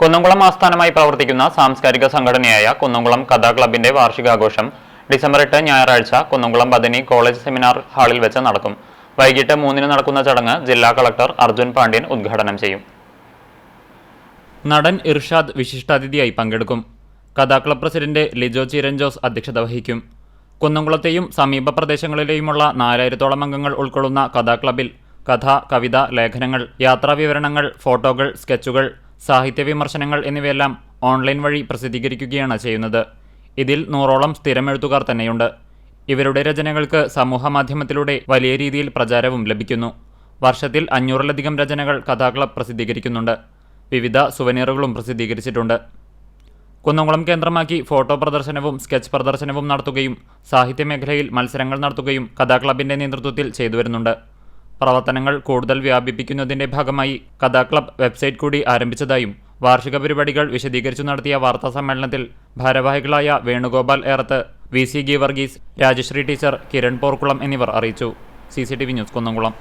കുന്നംകുളം ആസ്ഥാനമായി പ്രവർത്തിക്കുന്ന സാംസ്കാരിക സംഘടനയായ കുന്നംകുളം കഥാ ക്ലബിന്റെ വാർഷികാഘോഷം ഡിസംബർ എട്ട് ഞായറാഴ്ച കുന്നംകുളം ബദനി കോളേജ് സെമിനാർ ഹാളിൽ വെച്ച് നടക്കും. വൈകിട്ട് മൂന്നിന് നടക്കുന്ന ചടങ്ങ് ജില്ലാ കളക്ടർ അർജുൻ പാണ്ഡ്യൻ ഉദ്ഘാടനം ചെയ്യും. നടൻ ഇർഷാദ് വിശിഷ്ടാതിഥിയായി പങ്കെടുക്കും. കഥാ ക്ലബ് പ്രസിഡന്റ് ലിജോ ചീരൻ ജോസ് അധ്യക്ഷത വഹിക്കും. കുന്നംകുളത്തെയും സമീപ പ്രദേശങ്ങളിലെയുമുള്ള നാലായിരത്തോളം അംഗങ്ങൾ ഉൾക്കൊള്ളുന്ന കഥാ ക്ലബിൽ കഥ കവിത ലേഖനങ്ങൾ യാത്രാവിവരണങ്ങൾ ഫോട്ടോകൾ സ്കെച്ചുകൾ സാഹിത്യ വിമർശനങ്ങൾ എന്നിവയെല്ലാം ഓൺലൈൻ വഴി പ്രസിദ്ധീകരിക്കുകയാണ് ചെയ്യുന്നത്. ഇതിൽ നൂറോളം സ്ഥിരം എഴുത്തുകാർ തന്നെയുണ്ട്. ഇവരുടെ രചനകൾക്ക് സമൂഹ മാധ്യമത്തിലൂടെ വലിയ രീതിയിൽ പ്രചാരവും ലഭിക്കുന്നു. വർഷത്തിൽ അഞ്ഞൂറിലധികം രചനകൾ കഥാക്ലബ് പ്രസിദ്ധീകരിക്കുന്നുണ്ട്. വിവിധ സുവനീറുകളും പ്രസിദ്ധീകരിച്ചിട്ടുണ്ട്. കുന്നംകുളം കേന്ദ്രമാക്കി ഫോട്ടോ പ്രദർശനവും സ്കെച്ച് പ്രദർശനവും നടത്തുകയും സാഹിത്യമേഖലയിൽ മത്സരങ്ങൾ നടത്തുകയും കഥാക്ലബിന്റെ നേതൃത്വത്തിൽ ചെയ്തു ചെയ്തുവരുന്നുണ്ട്. പ്രവർത്തനങ്ങൾ കൂടുതൽ വ്യാപിപ്പിക്കുന്നതിന്റെ ഭാഗമായി കഥാ ക്ലബ് വെബ്സൈറ്റ് കൂടി ആരംഭിച്ചതായും വാർഷിക പരിപാടികൾ വിശദീകരിച്ചു നടത്തിയ വാർത്താ സമ്മേളനത്തിൽ ഭാരവാഹികളായ Venugopal Erath V C Geevarghese Rajasree teacher Kiran Porkulam എന്നിവർ അറിയിച്ചു. C C T V news Kunnamkulam.